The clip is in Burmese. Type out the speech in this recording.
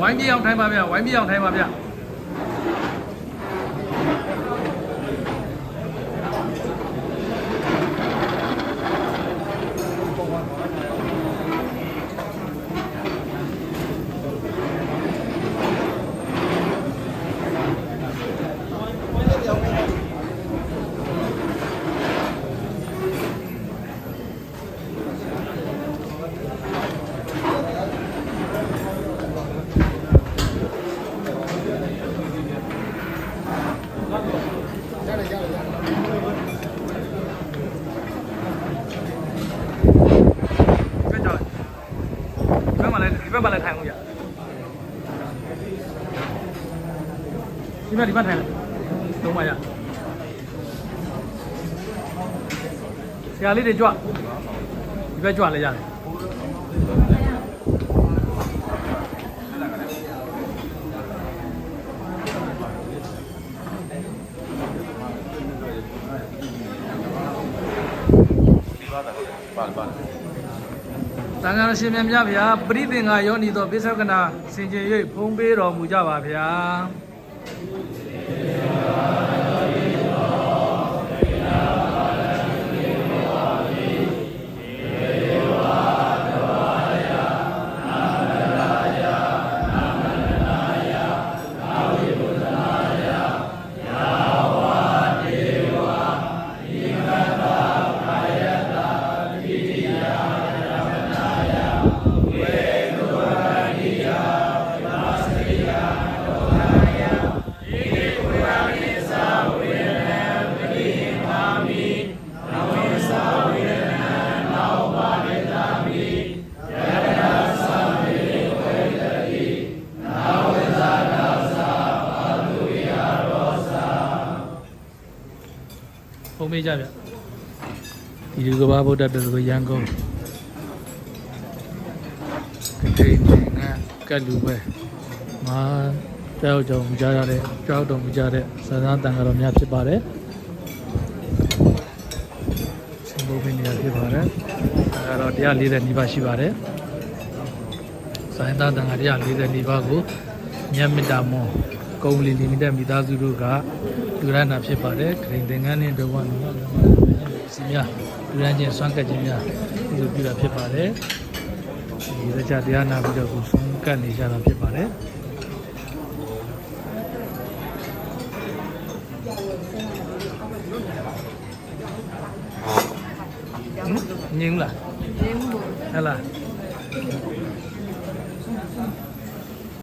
外面要开发不要？外面要开发不？ ဘယ်မှာလဲဒီဘက်မှာလဲထိုင်လို့ရဒီဘက်ဒီဘက်ထိုင်လို့လုံးမရဆရာလေးတွေကြွဒီဘက်ကြွလဲရတယ် တန်ခါရှင်မြတ်မြတ်ဗျာပရိသင်္ဃယောနီသောပိဿကနာစင်ကြင်၍ဖုံးပေးတော်မူကြပါဗျာ ဖုံးပေးကြဗျဒီလူကဘာဗုဒ္ဓတော်ကိုရန်ကုန်ကတိငါကလူပဲမာကြောက်ကြောင်ကြားရတဲ့ကြောက်တော်မူကြတဲ့စသနာတန်ဃာတော်များဖြစ်ပါတယ်စံဘုပင်းနေရာဖြစ်ပါတယ်အဲတော့140နီးပါးရှိပါတယ်ဆိုင်သားတန်ဃာ140နီးပါးကိုမြတ်မေတ္တာမွန်ကုမ္ပဏီလီမိတက်မိသားစုတို့က လူရနာဖြစ်ပါတယ်ဂရင်သင်္ကန်းနဲ့ဒုဝနုစီများလူရန်ချင်းဆွမ်းကပ်ခြင်းများပြုလုပ်ပြတာဖြစ်ပါတယ်ဒီရကြတရားနာပြီးတော့ကိုဆွမ်းကပ်နေကြတာဖြစ်ပါတယ်ငင်းလားရင်းမှုဟဲ့လား